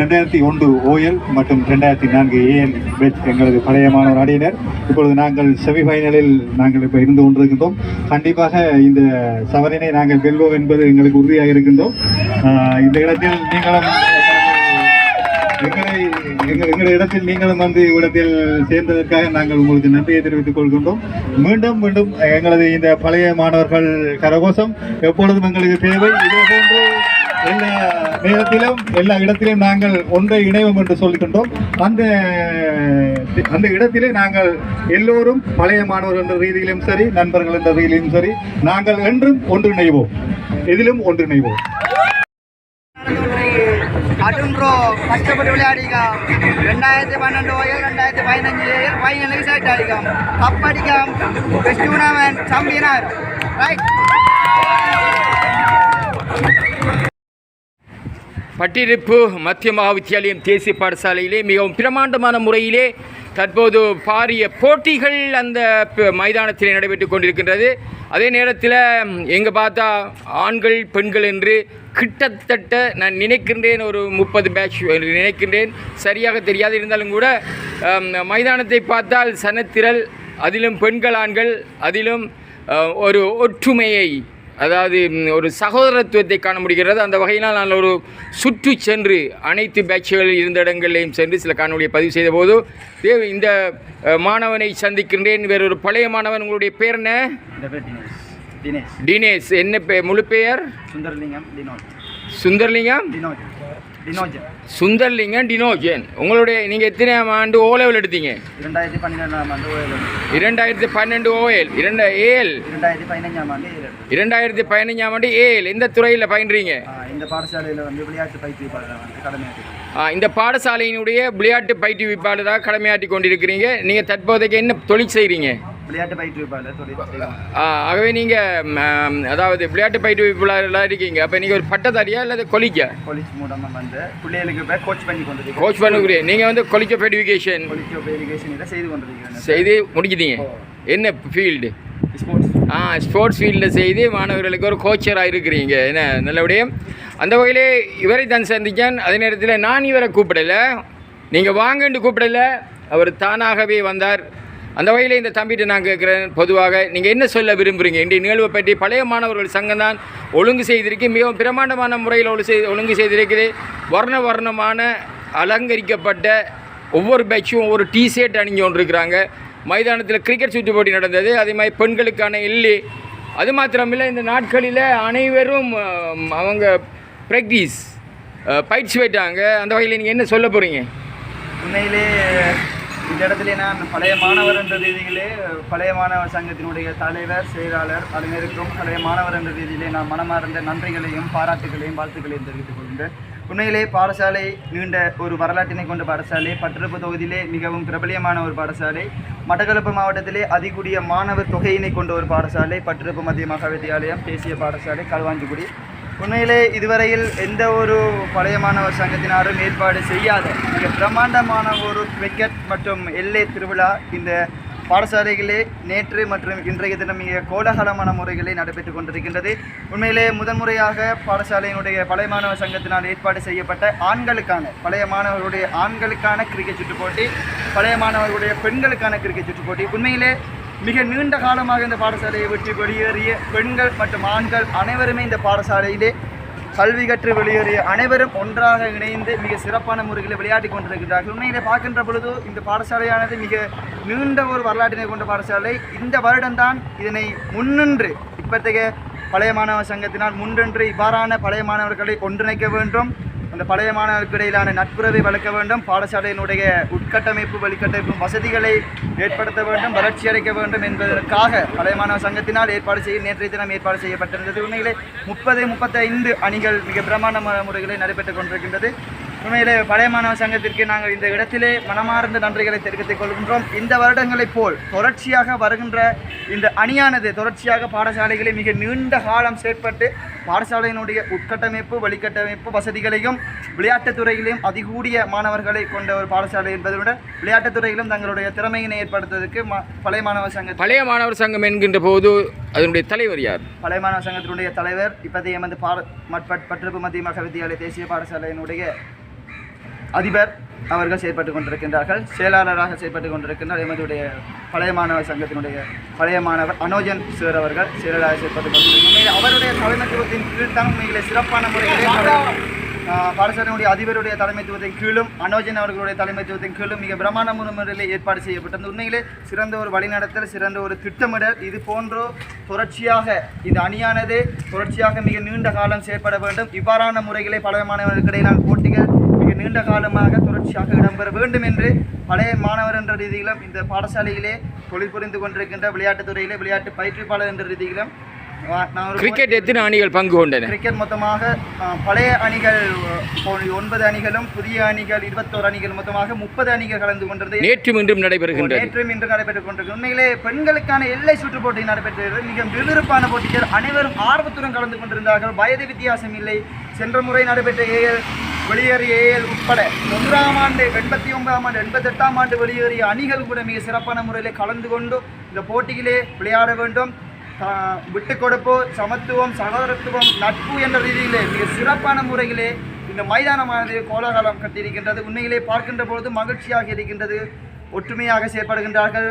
ரெண்டாயிரத்தி ஒன்று ஓஎல் மற்றும் ரெண்டாயிரத்தி நான்கு ஏஎல் பெட் எங்களது பழைய மாணவர் அணியினர். இப்பொழுது நாங்கள் செமிஃபைனலில் நாங்கள் இப்போ இருந்து கொண்டிருக்கின்றோம். கண்டிப்பாக இந்த சவரினை நாங்கள் வெல்வோம் என்பது எங்களுக்கு உறுதியாக இருக்கின்றோம். இந்த இடத்தில் நீங்களும் எங்களை எங்கள் எங்கள் இடத்தில் நீங்களும் வந்து இடத்தில் சேர்ந்ததற்காக நாங்கள் உங்களுக்கு நன்றியை தெரிவித்துக் கொள்கின்றோம். மீண்டும் மீண்டும் எங்களது இந்த பழைய மாணவர்கள் கரகோஷம் எப்பொழுதும் எங்களுக்கு தேவை. இதே போன்று எல்லா நேரத்திலும் எல்லா இடத்திலும் நாங்கள் ஒன்றை இணைவோம் என்று சொல்கின்றோம் அந்த அந்த இடத்திலே நாங்கள் எல்லோரும் பழைய மாணவர்கள் என்ற ரீதியிலும் சரி நண்பர்கள் என்ற ரீதியிலும் சரி நாங்கள் என்றும் ஒன்றிணைவோம். எதிலும் ஒன்றிணைவோம். அட்டும் கஷ்டப்பட்டு விளையாடிக்காம் ரெண்டாயிரத்தி பன்னெண்டு ஓயல் ரெண்டாயிரத்தி பதினஞ்சு ஃபைனலுக்கு செலக்ட் ஆகிக்காம் கப் அடிக்காம் பெஸ்ட் டூர்னாமெண்ட் சாம்பியனார். ரைட் பட்டிருப்பு மத்திய மகாவித்தியாலயம் தேசிய பாடசாலையிலே மிகவும் பிரமாண்டமான முறையிலே தற்போது பாரிய போட்டிகள் அந்த மைதானத்தில் நடைபெற்று கொண்டிருக்கின்றது. அதே நேரத்தில் எங்கே பார்த்தா ஆண்கள் பெண்கள் என்று கிட்டத்தட்ட நான் நினைக்கின்றேன் ஒரு முப்பது பேட்ச் என்று நினைக்கின்றேன். சரியாக தெரியாது இருந்தாலும் கூட மைதானத்தை பார்த்தால் சனத்திரல் அதிலும் பெண்கள் ஆண்கள் அதிலும் ஒரு ஒற்றுமையை அதாவது ஒரு சகோதரத்துவத்தை காண முடிகிறது. அந்த வகையினால் நான் ஒரு சுற்று சென்று அனைத்து பேட்சுகள் இருந்த இடங்களிலையும் சென்று சில காணொலியை பதிவு செய்த போது தேவ் இந்த மாணவனை சந்திக்கின்றேன். வேறொரு பழைய மாணவன் உங்களுடைய பேர் என்ன? தினேஷ். என்ன பே முழு பெயர்? சுந்தர்லிங்கம் சுந்தர்லிங்கம்? டினோஜன். சுந்தர்லிங்கம் டினோஜன். உங்களுடைய நீங்கள் எத்தனை ஆண்டு ஓ லெவல் எடுத்தீங்க? இரண்டாயிரத்தி பன்னிரெண்டாம் ஆண்டு இரண்டாயிரத்தி பன்னெண்டு ஓஎல் இரண்டு ஏஎல் இரண்டாயிரத்தி பதினஞ்சாம் ஆண்டு இரண்டாயிரத்தி பதினஞ்சாம் ஆண்டு ஏஎல் எந்த துறையில் பயின்றீங்க? இந்த பாடசாலையில் வந்து விளையாட்டு பயிற்றுவிப்பாளர் வந்து கடமையாற்றி இந்த பாடசாலையினுடைய விளையாட்டு பயிற்றுவிப்பாளராக கடமையாற்றி கொண்டிருக்கிறீங்க. நீங்கள் தற்போதைக்கு என்ன தொழில் செய்கிறீங்க விளையாட்டு பயிற்றுவிப்பாளர் ஆகவே நீங்கள் அதாவது விளையாட்டு பயிற்றுவிப்பாளராக இருக்கீங்க. அப்போ நீங்கள் ஒரு பட்டதாரியா அல்லது கொலிக்கா? காலேஜ் மூலமாக வந்து பிள்ளைகளுக்கு கோச் பண்ணி கொண்டிருக்கோம் கோச் பண்ணக்கூடிய நீங்கள் வந்து கொலிக்க காலேஜ் ஆஃப் எஜுகேஷன் இதை செய்து கொண்டிருக்கிறேன் செய்து முடிச்சிட்டீங்க என்ன ஃபீல்டு ஸ்போர்ட்ஸ் ஆ ஸ்போர்ட்ஸ் ஃபீல்டில் செய்து மாணவர்களுக்கு ஒரு கோச்சராக இருக்கிறீங்க. என்ன நல்லபடியாக அந்த வகையிலே இவரை தான் சந்தித்தேன். அதே நேரத்தில் நான் இவரை கூப்பிடல. நீங்கள் வாங்கன்னு கூப்பிடல. அவர் தானாகவே வந்தார். அந்த வகையில் இந்த தம்பிகிட்ட நான் கேட்குறேன். பொதுவாக நீங்கள் என்ன சொல்ல விரும்புகிறீங்க இன்றைய நிகழ்வை பற்றி பழைய மாணவர்கள் சங்கம் தான் ஒழுங்கு செய்திருக்கு மிகவும் பிரமாண்டமான முறையில் ஒழு செய் ஒழுங்கு செய்திருக்குது. வர்ண வர்ணமான அலங்கரிக்கப்பட்ட ஒவ்வொரு பேட்சும் ஒவ்வொரு டி ஷர்ட் அணிஞ்சு கொண்டிருக்கிறாங்க. மைதானத்தில் கிரிக்கெட் சுற்று போட்டி நடந்தது. அதே மாதிரி பெண்களுக்கான எல்லி அது மாத்திரமில்லை இந்த நாட்களில் அனைவரும் அவங்க ப்ராக்டிஸ் பயிற்சி போயிட்டாங்க அந்த வகையில் நீங்கள் என்ன சொல்ல போகிறீங்க உண்மையிலே இந்த இடத்துல நான் பழைய மாணவர் என்ற ரீதியிலே பழைய மாணவர் சங்கத்தினுடைய தலைவர் செயலாளர் அனைவருக்கும் பழைய மாணவர் என்ற ரீதியிலே நான் மனமார்ந்த நன்றிகளையும் பாராட்டுகளையும் வாழ்த்துக்களையும் தெரிவித்துக் கொள்கின்றேன். உண்மையிலே பாடசாலை நீண்ட ஒரு வரலாற்றினை கொண்ட பாடசாலை பட்டிருப்பு தொகுதியிலே மிகவும் பிரபலியமான ஒரு பாடசாலை மட்டக்களப்பு மாவட்டத்திலே அதிகூடிய மாணவர் தொகையினை கொண்ட ஒரு பாடசாலை பட்டிருப்பு மத்திய மகா வித்தியாலயம் தேசிய பாடசாலை களுவாஞ்சிக்குடி உண்மையிலே இதுவரையில் எந்த ஒரு பழைய மாணவர் சங்கத்தினாரும் ஏற்பாடு செய்யாத மிக பிரம்மாண்டமான ஒரு கிரிக்கெட் மற்றும் எல்லை திருவிழா இந்த பாடசாலைகளே நேற்று மற்றும் இன்றைய தினம் மிக கோலாகலமான முறைகளில் நடைபெற்றுக் கொண்டிருக்கின்றது. உண்மையிலே முதன்முறையாக பாடசாலையினுடைய பழைய மாணவர் சங்கத்தினால் ஏற்பாடு செய்யப்பட்ட ஆண்களுக்கான பழைய மாணவர்களுடைய ஆண்களுக்கான கிரிக்கெட் சுற்றுப் போட்டி பழைய மாணவர்களுடைய பெண்களுக்கான கிரிக்கெட் சுற்றுப் போட்டி. உண்மையிலே மிக நீண்ட காலமாக இந்த பாடசாலையை விட்டு வெளியேறிய பெண்கள் மற்றும் ஆண்கள் அனைவருமே இந்த பாடசாலையிலே கல்வி கற்று வெளியேறிய அனைவரும் ஒன்றாக இணைந்து மிக சிறப்பான முறையில் விளையாடி கொண்டிருக்கிறார்கள். உண்மையிலே பார்க்கின்ற பொழுது இந்த பாடசாலையானது மிக நீண்ட ஒரு வரலாற்றினை கொண்ட பாடசாலை. இந்த வருடம்தான் இதனை முன்னின்று இப்பத்தைய பழைய மாணவர் சங்கத்தினால் முன்னின்று இவ்வாறான பழைய மாணவர்களை ஒன்றிணைக்க வேண்டும். அந்த பழைய மாணவர்களுக்கு இடையிலான நட்புறவை வளர்க்க வேண்டும். பாடசாலையினுடைய உட்கட்டமைப்பு வழிகட்டமைப்பு வசதிகளை ஏற்படுத்த வேண்டும். வளர்ச்சி அடைக்க வேண்டும் என்பதற்காக பழைய மாணவர் சங்கத்தினால் ஏற்பாடு செய்ய நேற்றைய தினம் ஏற்பாடு செய்யப்பட்டிருந்தது. உண்மையிலே முப்பது முப்பத்தைந்து அணிகள் மிக பிரமாண்ட முறைகளில் நடைபெற்றுக் கொண்டிருக்கின்றது. உண்மையிலே பழைய மாணவர் சங்கத்திற்கு நாங்கள் இந்த இடத்திலே மனமார்ந்த நன்றிகளை தெரிவித்துக் கொள்கின்றோம். இந்த வருடங்களைப் போல் தொடர்ச்சியாக வருகின்ற இந்த அணியானது தொடர்ச்சியாக பாடசாலைகளை மிக நீண்ட காலம் செயற்பட்டு பாடசாலையினுடைய உட்கட்டமைப்பு வழிகட்டமைப்பு வசதிகளையும் விளையாட்டுத் துறையிலும் அதிகூடிய மாணவர்களை கொண்ட ஒரு பாடசாலை என்பதுடன் விளையாட்டுத் துறையிலும் தங்களுடைய திறமையினை ஏற்படுத்துவதற்கு பழைய மாணவர் சங்க பழைய மாணவர் சங்கம் என்கின்ற போது அதனுடைய தலைவர் யார்? பழைய மாணவர் சங்கத்தினுடைய தலைவர் இப்போதைய எமது பாட மட் பற்றப்பு மத்திய மக வித்தியாலய தேசிய பாடசாலையினுடைய அதிபர் அவர்கள் செயற்பட்டு கொண்டிருக்கின்றார்கள் செயலாளராக செயற்பட்டு கொண்டிருக்கின்றார். எமதுடைய பழைய மாணவர் சங்கத்தினுடைய பழைய மாணவர் அனோஜன் சார் அவர்கள் செயலாளராக செயற்பட்டு கொண்டிருக்கிறார். அவருடைய தலைமைத்துவத்தின் கீழ் தான் உண்மையிலே சிறப்பான முறையிலே பல- பாடசாலையினுடைய அதிபருடைய தலைமைத்துவத்தின் கீழும் அனோஜன் அவர்களுடைய தலைமைத்துவத்தின் கீழும் மிக பிரமாண முறையில் ஏற்பாடு செய்யப்பட்டது உண்மையிலே சிறந்த ஒரு வழிநடத்தல் சிறந்த ஒரு திட்டமிடல் இது போன்றோ தொடர்ச்சியாக இந்த அணியானது தொடர்ச்சியாக மிக நீண்ட காலம் செயற்பட வேண்டும். இவ்வாறான முறைகளை பழைய மாணவர்களுக்கிடையிலான போட்டிகள் நீண்ட காலமாக தொடர்ச்சியாக இடம்பெற வேண்டும் என்று பழைய மாணவர் என்ற ரீதியிலும் இந்த பாடசாலையிலே தொழில் புரிந்து கொண்டிருக்கின்ற விளையாட்டுத் துறையிலே விளையாட்டு பயிற்றுவிப்பாளர் என்ற ரீதியிலும் கிரிக்கெட் எத்தனை அணிகள் பங்கு கொண்டன? கிரிக்கெட் மொத்தமாக பழைய அணிகள் ஒன்பது அணிகளும் புதிய அணிகள் இருபத்தோரு அணிகள் மொத்தமாக முப்பது அணிகள் கலந்து கொண்டது நேற்றும் இன்றும் நடைபெறுகின்றது. நேற்றும் இன்று நடைபெற்றுக் கொண்டிருக்கிறது. உண்மையிலே பெண்களுக்கான எல்லை சுற்று போட்டி நடைபெற்றது மிக விறுவிறுப்பான போட்டிகள் அனைவரும் ஆர்வத்துடன் கலந்து கொண்டிருந்தார்கள். வயது வித்தியாசம் இல்லை. சென்ற முறை நடைபெற்ற ஏஎல் வெளியேறிய ஏஎல் உட்பட ஒன்றாம் ஆண்டு எண்பத்தி ஒன்பதாம் ஆண்டு எண்பத்தெட்டாம் ஆண்டு வெளியேறிய அணிகள் கூட மிக சிறப்பான முறையில் கலந்து கொண்டு இந்த போட்டியிலே விளையாட வேண்டும். விட்டு கொடுப்பு சமத்துவம் சகோதரத்துவம் நட்பு என்ற ரீதியிலே மிக சிறப்பான முறையிலே இந்த மைதானமானது கோலாகலம் கட்டியிருக்கின்றது. உண்மையிலே பார்க்கின்ற பொழுது மகிழ்ச்சியாக இருக்கின்றது. ஒற்றுமையாக செயற்படுகின்றார்கள்.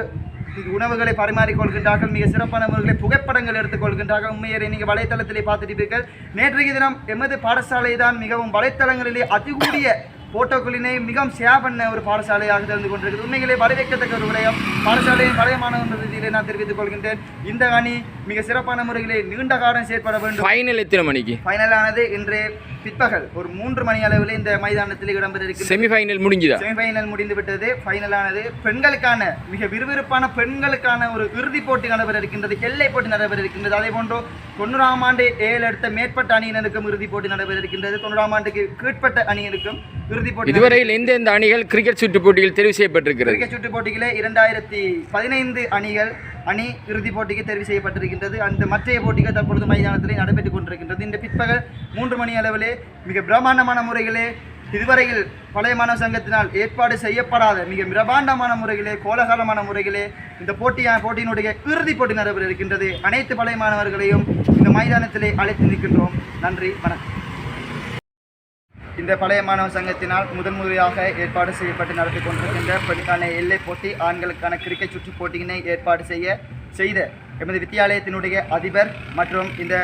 உணவுகளை பரிமாறிக்கொள்கின்றார்கள் மிக சிறப்பான முறைகளை புகைப்படங்கள் எடுத்துக்கொள்கின்றார்கள். உண்மையை நீங்கள் வலைத்தளத்திலே பார்த்துருப்பீர்கள் நேற்றைய தினம் எமது பாடசாலை தான் மிகவும் வலைத்தளங்களிலே அதிகூடிய போட்டோக்களினை மிகவும் ஷேர் பண்ண ஒரு பாடசாலையாக திறந்து கொண்டிருக்கிறது. உண்மையிலே வரவேற்கத்தக்க ஒரு விடயம். பாடசாலையின் பழைய மாணவர்கள் நான் தெரிவித்துக் கொள்கின்றேன். இந்த அணி மிக சிறப்பான முறையிலே நீண்ட காலம் செயற்பட வேண்டும். ஃபைனல் எத்தனை மணிக்கு? ஃபைனலானது இன்று பிற்பகல் ஒரு மூன்று மணி அளவில் இந்த மைதானத்தில் இடம்பெற இருக்கிறது செமிஃபைனல் முடிஞ்சுதா? செமிஃபைனல் முடிந்து விட்டது ஃபைனலானது பெண்களுக்கான மிக விறுவிறுப்பான பெண்களுக்கான ஒரு இறுதிப் போட்டி நடைபெற இருக்கின்றது எல்லை போட்டி நடைபெற இருக்கின்றது அதே போன்று தொண்ணூறாம் ஆண்டு ஏழு எடுத்த மேற்பட்ட அணியினருக்கும் இறுதிப் போட்டி நடைபெற இருக்கின்றது தொண்ணூறாம் ஆண்டுக்கு கீழ்ப்பட்ட அணியினருக்கும் இறுதிப் போட்டி இதுவரையில் எந்தெந்த அணிகள் கிரிக்கெட் சுற்று போட்டியில் தெரிவு செய்யப்பட்டிருக்கிறது? கிரிக்கெட் சுற்று போட்டியிலே இரண்டாயிரத்தி பதினைந்து அணிகள் அணி இறுதிப் போட்டிக்கு தெரிவு செய்யப்பட்டிருக்கின்றது. அந்த மற்றைய போட்டிகள் தற்பொழுது மைதானத்திலே நடைபெற்றுக் கொண்டிருக்கின்றது. இந்த பிற்பகல் மூன்று மணி அளவிலே மிக பிரமாண்டமான முறையிலே இதுவரையில் பழைய மாணவ சங்கத்தினால் ஏற்பாடு செய்யப்படாத மிக பிரமாண்டமான முறையிலே கோலகாலமான முறையிலே இந்த போட்டியா போட்டியினுடைய இறுதிப் போட்டி நடைபெற இருக்கின்றது. அனைத்து பழைய மாணவர்களையும் இந்த மைதானத்திலே அழைத்து நிற்கின்றோம். நன்றி வணக்கம். இந்த பழைய மாணவர் சங்கத்தினால் முதன் முறையாக ஏற்பாடு செய்யப்பட்டு நடத்தி கொண்டிருக்கின்ற பெண்களுக்கான எல்லை போட்டி ஆண்களுக்கான கிரிக்கெட் சுற்று போட்டியினை ஏற்பாடு செய்ய செய்த எமது வித்தியாலயத்தினுடைய அதிபர் மற்றும் இந்த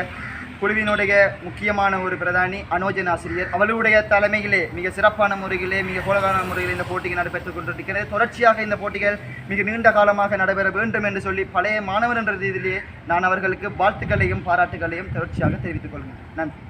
குழுவினுடைய முக்கியமான ஒரு பிரதானி அனோஜன் ஆசிரியர். அவளுடைய தலைமையிலே மிக சிறப்பான முறையிலே மிக கோலகான முறையில் இந்த போட்டிகள் நடைபெற்றுக் கொண்டிருக்கிறது. தொடர்ச்சியாக இந்த போட்டிகள் மிக நீண்ட காலமாக நடைபெற வேண்டும் என்று சொல்லி பழைய மாணவர் என்ற ரீதியிலே நான் அவர்களுக்கு வாழ்த்துக்களையும் பாராட்டுகளையும் தொடர்ச்சியாக தெரிவித்துக் கொள்கிறேன். நன்றி.